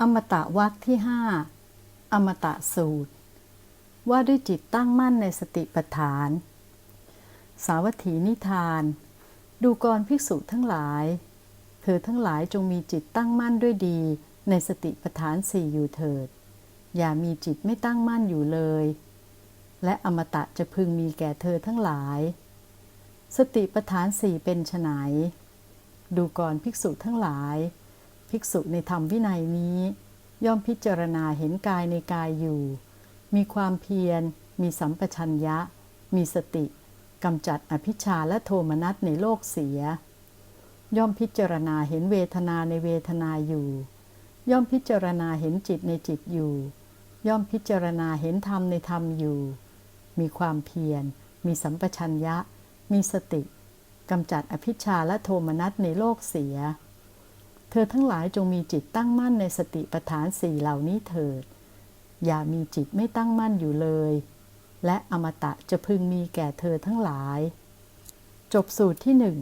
อมตะวักที่ห้าอมตะสูตร ว่าด้วยจิตตั้งมั่นในสติปัฏฐาน สาวัตถีนิทาน ดูกรภิกษุทั้งหลาย เธอทั้งหลายจงมีจิตตั้งมั่นด้วยดีในสติปัฏฐานสี่อยู่เถิด อย่ามีจิตไม่ตั้งมั่นอยู่เลย และอมตะจะพึงมีแก่เธอทั้งหลาย สติปัฏฐานสี่เป็นไฉนดูกรภิกษุทั้งหลาย ภิกษุในธรรมวินัยนี้ ย่อมพิจารณาเห็นกายในกายอยู่ มีความเพียร มีสัมปชัญญะ มีสติกำจัดอภิชาและโทมนัสในโลกเสีย ย่อมพิจารณาเห็นเวทนาในเวทนาอยู่ ย่อมพิจารณาเห็นจิตในจิตอยู่ ย่อมพิจารณาเห็นธรรมในธรรมอยู่ มีความเพียร มีสัมปชัญญะ มีสติกำจัดอภิชาและโทมนัสในโลกเสีย ธอทั้งหลายจงมีจิตตั้งมั่นในสติปัฏฐานสี่เหล่านี้เถิด อย่ามีจิตไม่ตั้งมั่นอยู่เลย และอมตะจะพึงมีแก่เธอทั้งหลาย จบสูตรที่หนึ่ง